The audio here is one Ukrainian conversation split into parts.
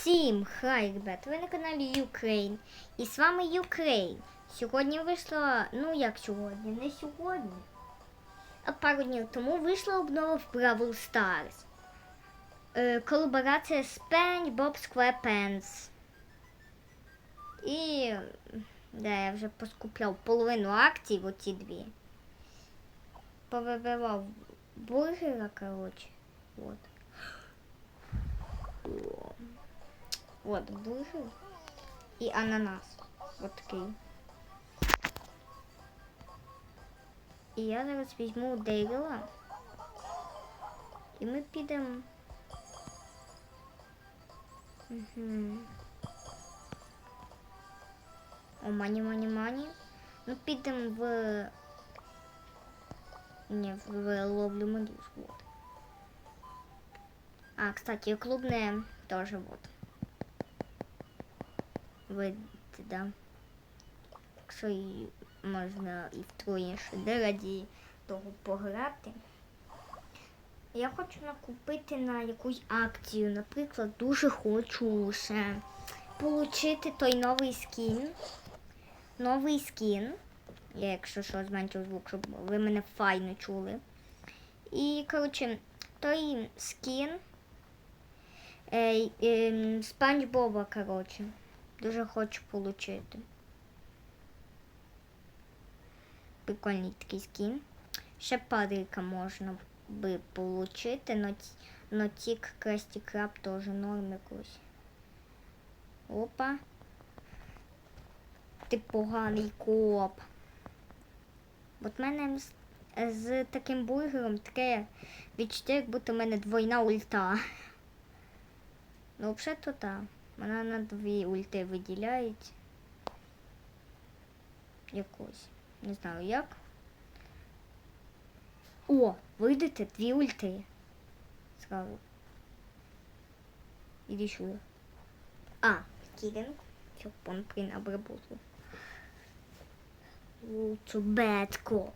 Всім хай, ребят, ви на каналі Ukraine. І з вами Ukraine. Сьогодні вийшла, ну як сьогодні, не сьогодні. А пару днів тому вийшла обнова в Бравл Stars. Е, колаборація з SpongeBob SquarePants. І де я вже поскупляв половину акцій оці дві. Повибивав бургера, коротше. От. От бургер і ананас. От такий. І я зараз візьму Дейрела. І ми підемо. Угу. О, мані, мані, мані. Ну, підемо в. Не, в, в ловлю медуз. Вот. А, кстати, клубная тоже вот. Видите, да. Якщо і можна і втроє ще раді того пограти. Я хочу накупити на якусь акцію. Наприклад, дуже хочу ще отримати той новий скін. Новий скін. Я, якщо що, зменшу звук, щоб ви мене файно чули. І, коротше, той скін. Е, е, Спанч Боба, коротше. Дуже хочу отримати. Прикольний такий скін. Ще падрика можна би отримати, но, тік Красті Краб теж норм якось. Опа. Ти поганий коп. От в мене з, з таким бургером таке відчуття, як будто в мене двойна ульта. Ну, взагалі-то так. Вона на дві ульти виділяють. Якось. Не знаю як. О, видите, дві ульти. Сразу. Іди сюди. А, кілінг. Все, он прин обработал. To bad cop.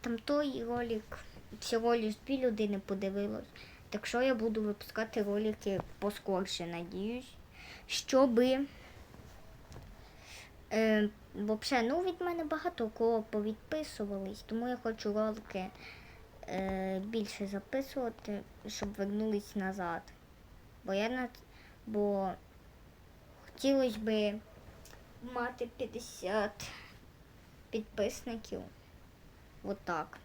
Там той ролик всього лиш дві людини подивилось. Так що я буду випускати ролики поскорше, надіюсь. Щоби. Е, взагалі, ну від мене багато кого повідписувались, тому я хочу ролики е, більше записувати, щоб вернулись назад. Бо я на бо хотілося би мати 50 підписників. Отак.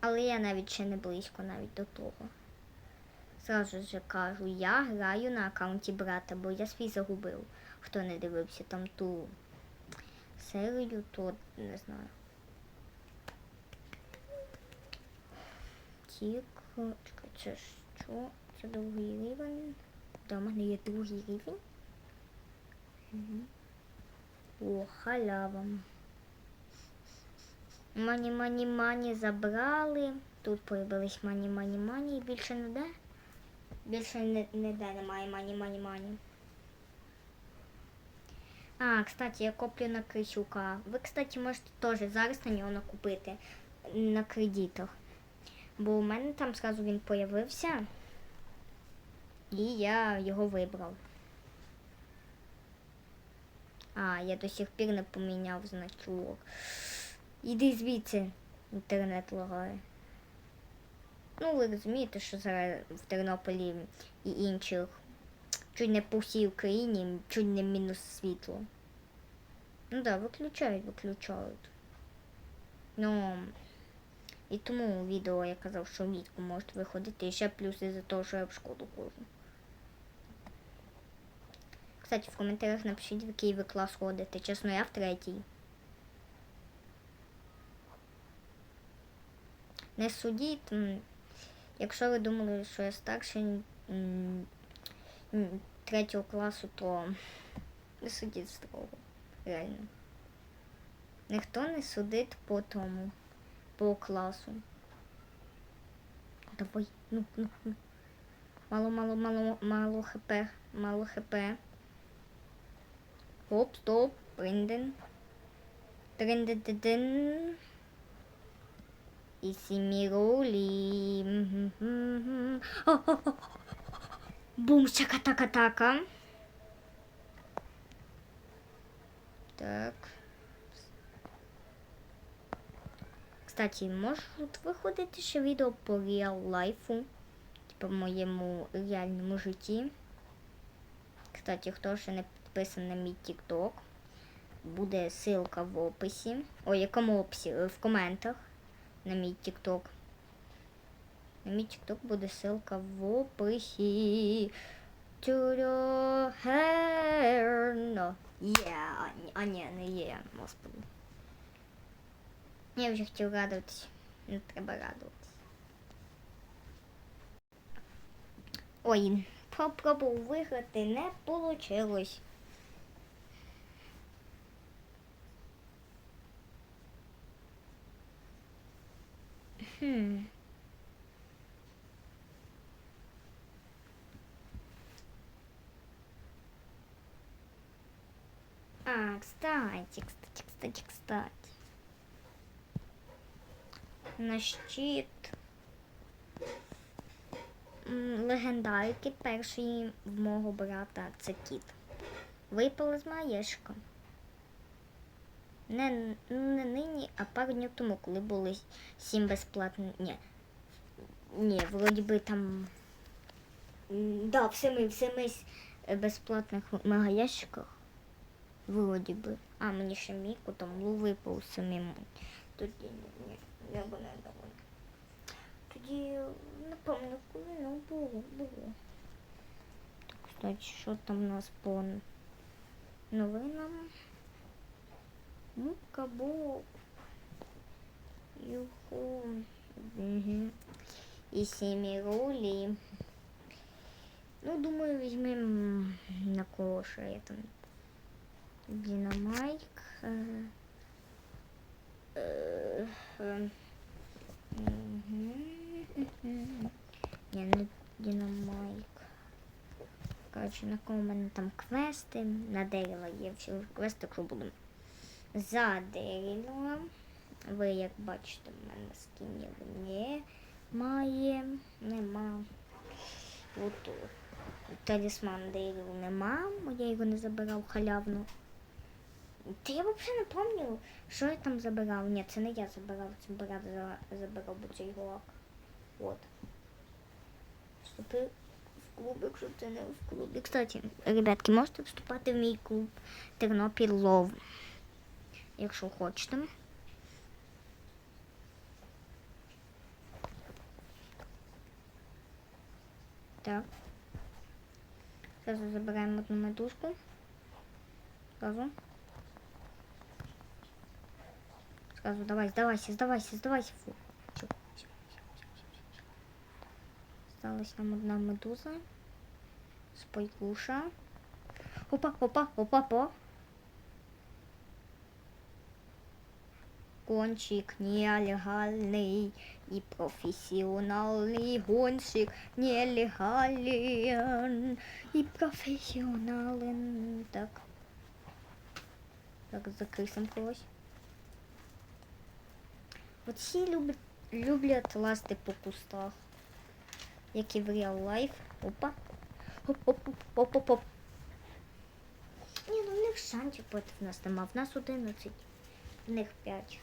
Але я навіть ще не близько навіть до того. Зразу ж кажу, я граю на аккаунті брата, бо я свій загубив. Хто не дивився там ту серію, то не знаю. Тік, чекай, це що? Це другий рівень. Да, в мене є другий рівень. Угу. О, халява. Мані, мані, мані забрали. Тут появились мані, мані, мані і більше не де. Більше не, не де немає мані, мані, мані. А, кстати, я коплю на Крисюка. Ви, кстати, можете теж зараз на нього накупити на кредитах. Бо у мене там зразу він появився. І я його вибрав. А, я до сих пір не поміняв значок. Іди звідси, інтернет лагає. Ну, ви розумієте, що зараз в Тернополі і інших чуть не по всій Україні, чуть не мінус світло. Ну так, да, виключають, виключають. Ну і тому відео я казав, що влітку можуть виходити. І ще плюс із-за того, що я в школу ходжу. Кстати, в коментарях напишіть, в який ви клас ходите. Чесно, я в третій. Не судіть. Якщо ви думали, що я старший третього класу, то не судіть строго. Реально. Ніхто не судить по тому, по класу. Давай, ну, ну, ну. Мало, мало, мало, мало хп, мало хп. Оп, стоп, Бринден. Тринден. І сімірулі. Бум, чака-така-така. Так. Кстати, можуть виходити ще відео по реал лайфу. Типу моєму реальному житті. Кстати, хто ще не підписаний на мій TikTok, буде ссылка в описі. О, якому описі? Е, В коментах на мій TikTok. На мій TikTok буде ссылка в описі. Тюрьохерно. Є. А, ні- не є, господи. Я вже хотів радуватись. Не треба радуватись. Ой, попробував виграти, не вийшло. Хм. А, кстати, кстати, кстати, кстати. На щит легендарки першої в мого брата це кіт. Випали з маєшка. Не, не нині, а пару днів тому, коли були сім безплатних. Ні. Ні, вроді би там. Да, в семи, в семи е, безплатних мегаящиках. Вроді би. А, мені ще Міку там випав самим. Тоді ні, я б не дала. Тоді, не пам'ятаю, коли ну було, було. Так, кстати, що там у нас по новинам? Мука Боб. Юху. Угу. І сімірулі. Ну, думаю, візьмемо на що я там. Динамайк. Е, е, е. Не Динамайк. Коротше, на кого в мене там квести. На дерева є всі квести, якщо будемо за деревом. Ви, як бачите, в мене скінів немає. Нема. От талісман дерева нема, я його не забирав халявно. Та я взагалі не пам'ятаю, що я там забирав. Ні, це не я забирав, це брат забирав бо цей гулак. От. Вступи в клуб, якщо ти не в клубі. Кстати, ребятки, можете вступати в мій клуб Тернопіль Лов. Якщо хочете. Так. Зараз забираємо одну медузку. Сразу. Сразу давай, сдавайся, сдавайся, сдавайся. Фу. Осталась нам одна медуза. Спайкуша. Опа, опа, опа, опа. Гонщик нелегальный и профессиональный гонщик нелегален и профессионален. Так. Так, закрисим когось. От всі люблять, люблять лазити по кустах. Як і в real life. Опа. Оп-оп-оп-оп-оп. Ні, ну в них шансів проти нас нема. В нас 11. В них 5.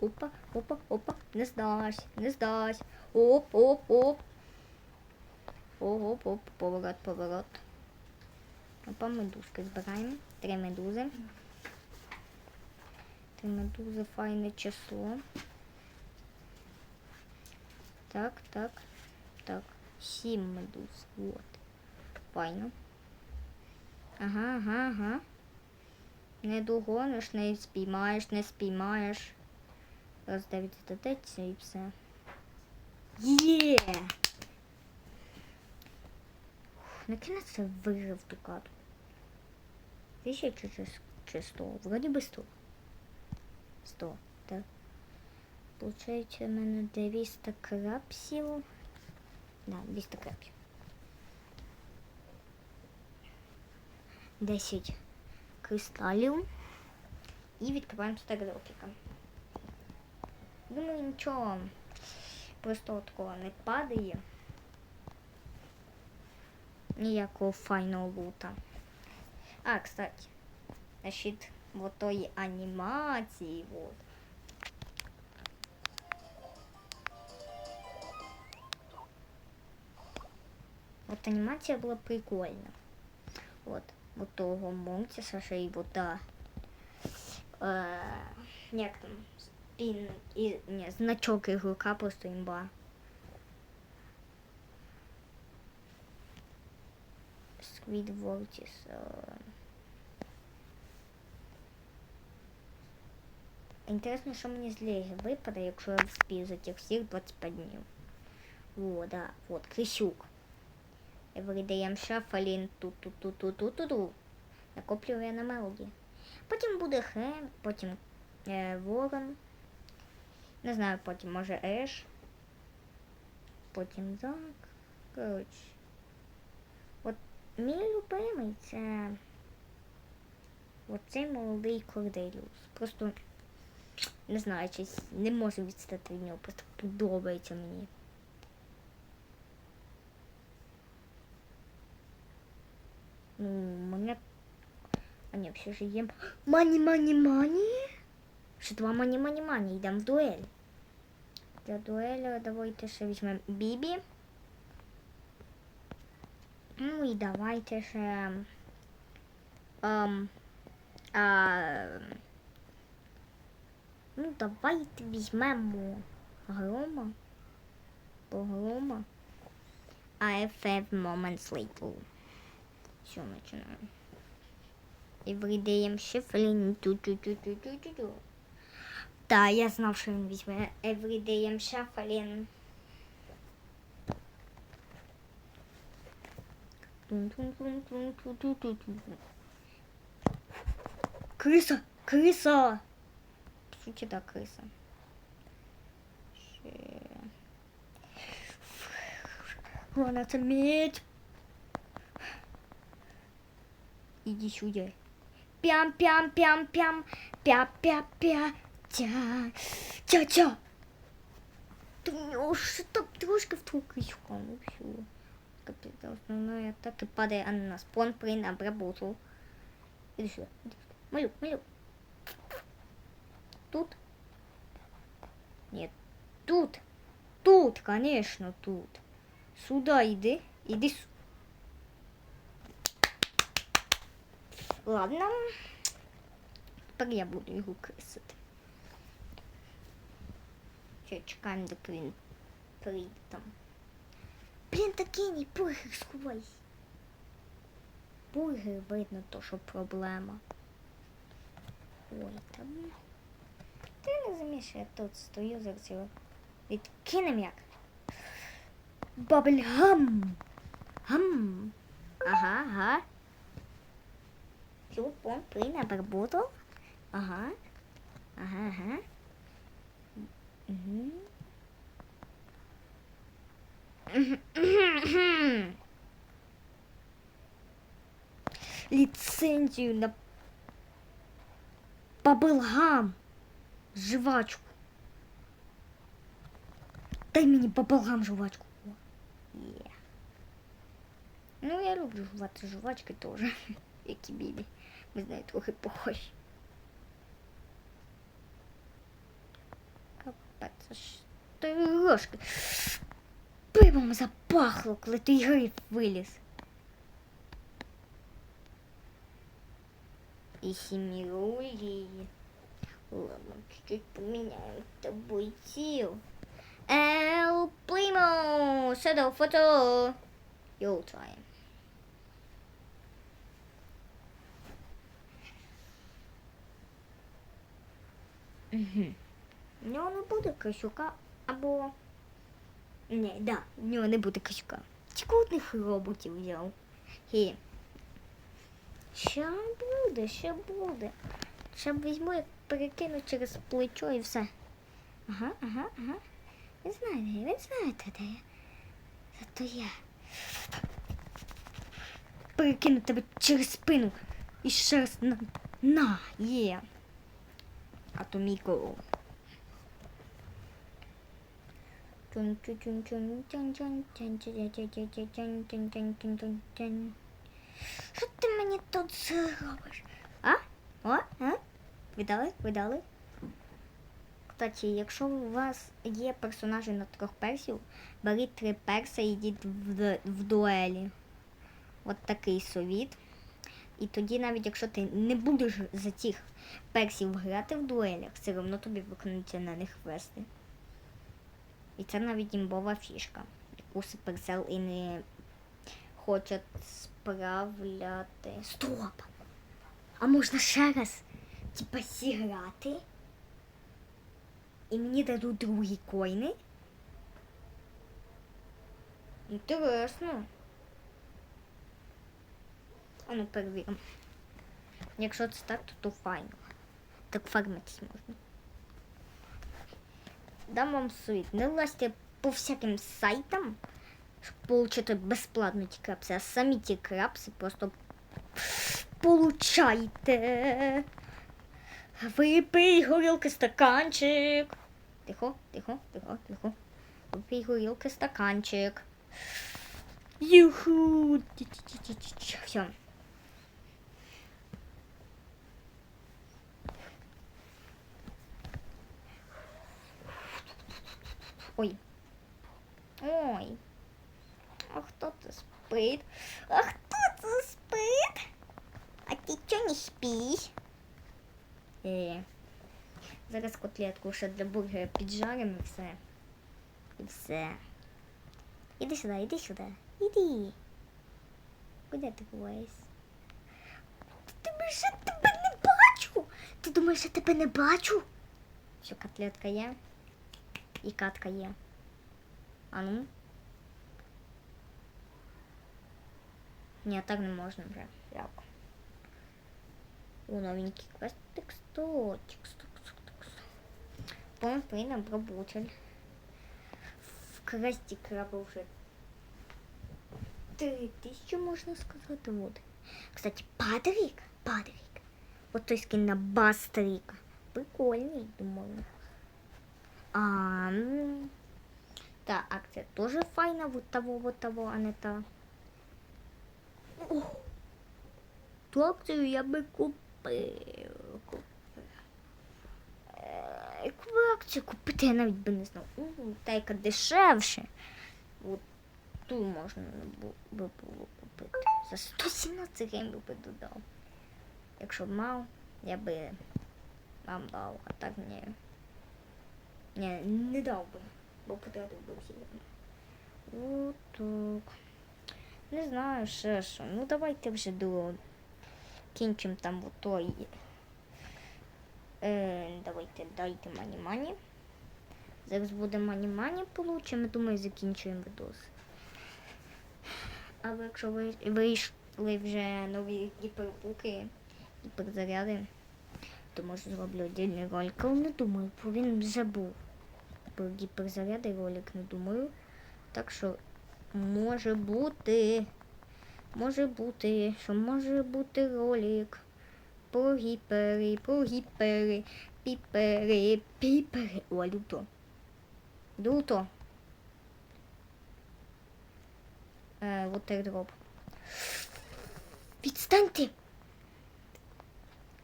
Опа, опа, опа, не здась, не здась. Оп, оп, оп. Оп, оп, оп, поворот, поворот. Опа, медузки збираємо. Три медузи. Три медузи, файне число. Так, так, так. Сім медуз. Вот. Файно. Ага, ага, ага. Не догониш, не спіймаєш, не спіймаєш. Раз дев'ять додаться і все. Є! Наконец-то виграв ту карту. Тисяча чи, с- чи сто? Вроді би сто. Сто, так. Получається, в мене 200 крапсів. Да, 200 крапсів. 10 кристалів. І відкриваємо стегрофіка. Думаю, нічого просто такого не падає. Ніякого файного лута. А, кстати, значить, вот тої анімації, вот. Вот анімація була прикольна. Вот, вот того Монтіса ще й вот та, е, як там, спін, і, ні, значок ігрока просто імба. Squid Vortis. е. Інтересно, що мені з Легі випаде, якщо я вспію за тих всіх 25 днів. О, да, вот, Крисюк. Everyday Shuffling, ту-ту-ту-ту-ту-ту. Накоплює на мелоді. Потім буде Хем, потім е, Ворон. Не знаю, потім може Еш. Потім Зак. Коротше. От мій любимий це оцей молодий Корделіус. Просто не знаю, щось не можу відстати від нього, просто подобається мені. Ну, мене. А ні, все ж є. Мані, мані, мані. Ще два мані, мані, мані. Йдемо в дуель. Для дуеля давайте ще візьмемо Бібі. Ну і давайте ще. Ем, а, ну, давайте візьмемо грома. Бо грома. I five moments later. Все, начинаем. Everyday I'm shuffling. Ту-ту-ту-ту-ту-ту. Да, я знав, що він візьме. Everyday I'm shuffling. Криса! Криса! Суті, да, криса. Вона це меч. Иди сюда. Пям-пям-пям-пям. Пя-пя-пя. Тя. Тя-тя. Ты мне уж так трошки в ту крючку. Ну все. Капец, основной атаки падает она на спон при обработал. Иди сюда. Иди сюда. Малюк, малюк. Тут? Нет. Тут. Тут, конечно, тут. Сюда иди. Иди сюда. Ладно. Тепер я буду його крисити. Ще чекаємо, доки він прийде там. Блін, такий не бургер сховайся. Бургер видно то, що проблема. Ой, там. Ти не розумієш, я тут стою зараз його відкинем як. Бабльгам. Гам. Ага, ага. Все, он прыгнул, обработал. Ага. Ага, ага. Угу. Лицензию на баблгам. Жвачку. Дай мені баблгам жвачку. О, Є. Ну, я люблю жувати жвачки теж, як і бібі. Ми з нею трохи похожі. Аж трошки. Пивом запахло, коли той гриф виліз. І сімірулі. Ладно, чуть-чуть та бойців. Ел Примо! Shadow фото! Your time. Угу. Нього не буде косюка або. Ні, да, в нього не буде. Тільки одних роботів взяв. І. Ще буде, ще буде. Ще візьму, як перекину через плечо і все. Ага, ага, ага. Ви знаєте, ви знаєте, де я. Зато я. Перекину тебе через спину. І ще раз на. На, є. А то мій коров. Що ти мені тут зробиш? А? О? А? Видали? Видали? Кстати, якщо у вас є персонажі на трьох персів, беріть три перса і йдіть в, в дуелі. От такий совіт. І тоді, навіть якщо ти не будеш за цих персів грати в дуелях, все одно тобі виконуються на них квести. І це навіть імбова фішка, яку Supercell і не хочуть справляти. Стоп! А можна ще раз, типа, зіграти? І мені дадуть другі коїни? Інтересно. А ну перевіримо. Якщо це так, то, то файно. Так фармитись можна. Дам вам совет. Не лазьте по всяким сайтам, щоб отримати безплатно ті а самі ті крапси просто получайте. Випий горілки стаканчик. Тихо, тихо, тихо, тихо. Випий горілки стаканчик. Юху. Все. Ой. Ой. А хто це спить? А хто це спить? А ти чого не спиш? Е. Зараз котлетку ще для бургера піджаримо і все. І все. Іди сюди, іди сюди. Іди. Куди ти ховаєшся? Ти думаєш, я тебе не бачу? Ти думаєш, я тебе не бачу? Що, котлетка є? І катка є. А ну. Ні, так не можна вже. Як? О, новенький квестик, сточек, сток, сток, сток. Помпин обработали. В квесті краба вже три тисячі, можна сказати, вот. Кстати, Патрик, Патрик. Вот той скин на Бастрика. Прикольный, думаю. А, ну, та акція тоже файна, вот того, вот того, а не та. О, ту акцію я би купив. купив. Яку би акцію купити, я навіть би не знав. Та яка дешевше. От ту можна би було купити. За 117 гривень би додав. Якщо б мав, я би вам дав, а так ні. Ні, не дав би, бо потратив би всі. Отак. Не знаю, ще що. Ну давайте вже до кінчим там в той. Е, давайте дайте мані мані. Зараз буде мані мані получимо. Думаю, закінчуємо відос. Але якщо ви вийшли вже нові гіпербуки, гіперзаряди, то може зроблю отдельний ролик. Але не думаю, бо він вже був. Про гіперзаряди ролик не думаю. Так що може бути. Може бути, що може бути ролик. Про гіпери, про гіпери, піпери, піпери. О, люто. Люто. Е, вот airdrop. Відстаньте!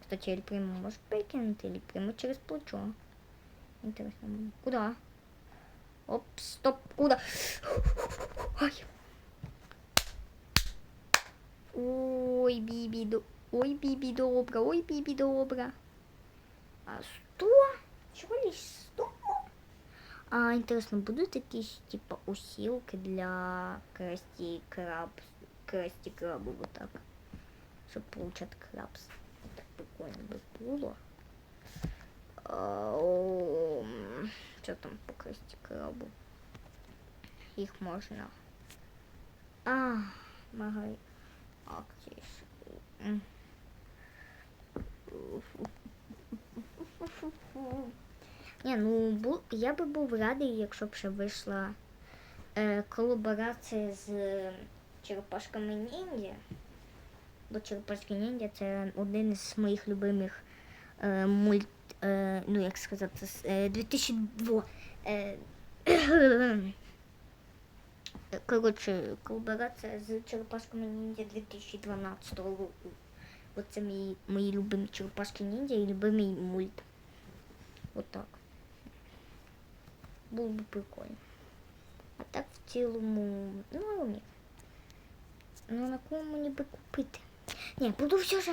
Кстати, Ель Приму можешь перекинуть? Или Приму через плечо? Интересно. Куда? Оп, стоп, куда? Ой. Ой, Бібі, до... Ой, Бібі, добра, ой, Бібі, добра. А сто? Всего лишь сто? А, интересно, будут якісь, типа, усилки для красти краб, красти крабу вот так, чтобы получать крабс. Так прикольно бы было. Что там по красти крабу? Их можно. А, магай. М. Ні, ну я би був радий, якщо б ще вийшла е, колаборація з е, черепашками ніндзя. Бо черепашки ніндзя це один із моїх любимих е, мульт, е, ну як сказати, е, 2002. Е, коротше, колаборація з Черепашками Ніндзя 2012 року. Оце мій, мої любимі Черепашки Ніндзя і любимий мульт. Отак. Було б прикольно. А так в цілому, ну ні. Ну на кому мені би купити? Ні, буду все ж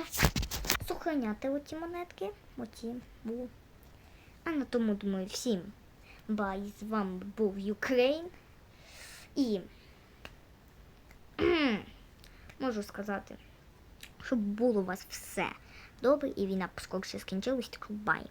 сохраняти оці монетки. Оці. Бу. А на тому думаю всім. Бай, з вами був Юкрейн. І можу сказати, щоб було у вас все добре і війна поскорше скінчилась, так бай.